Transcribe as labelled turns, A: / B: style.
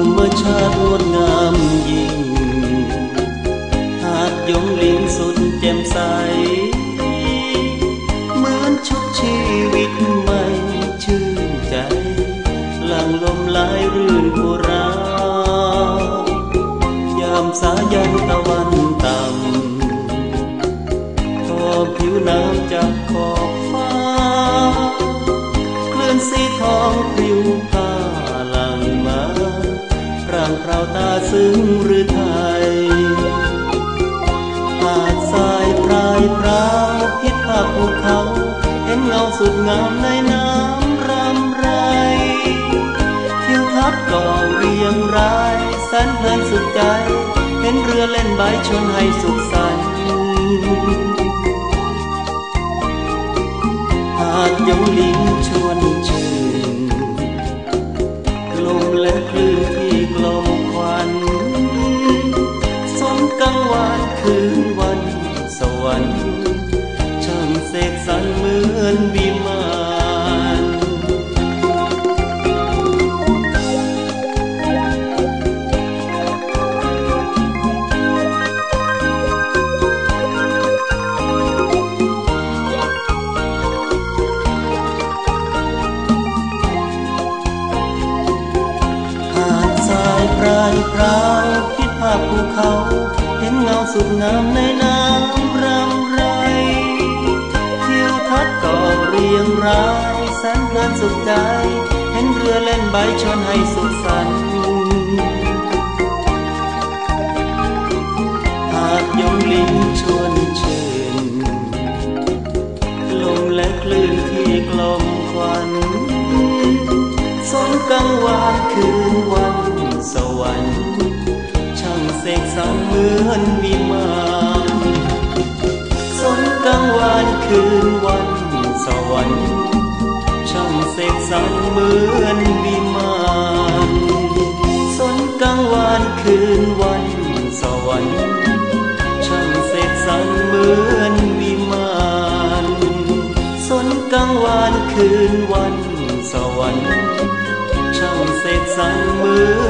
A: รมชาติงดงามยิ่ง หาดยงลิงสุดแจ่มใส เหมือนชุบชีวิตใหม่ชื่นใจ หลังลมลายรื่นกุรา ยามสายันตะวันางเราตาซึ้งหรือไทยหาดทรายพรายพราวพิษภาพภูเขา เห็นเงาสุดงามในน้ำรำไรทิวทัศน์ก่อเรียงรายแสนเพลินสุดใจ เห็นเรือเล่นใบชนให้สุขสันต์หาดยงลิงชวนช อนวิมานหาดทรายพรายพราวพิษภาพภูเขา เห็นเงาสุดงามในน้ำ รียงรายแสนเพลินสุดใจเห็นเรือเล่นใบชนให้สุขสันต์หากยงลิงชวนชื่นลมและคลื่นที่กลมควันสมกังวานคืนวันสวรรค์ช่างเสกสรรเหมือนวิมานสมกังวานคืนวัน สวรรค์ช่างเสกสรรเหมือนวิมานสนกังวานคืนวันสวรรค์ช่างเสกสรรเหมือนวิมานสนกังวานคืนวันสวรรค์ช่างเสกสรรเหมือน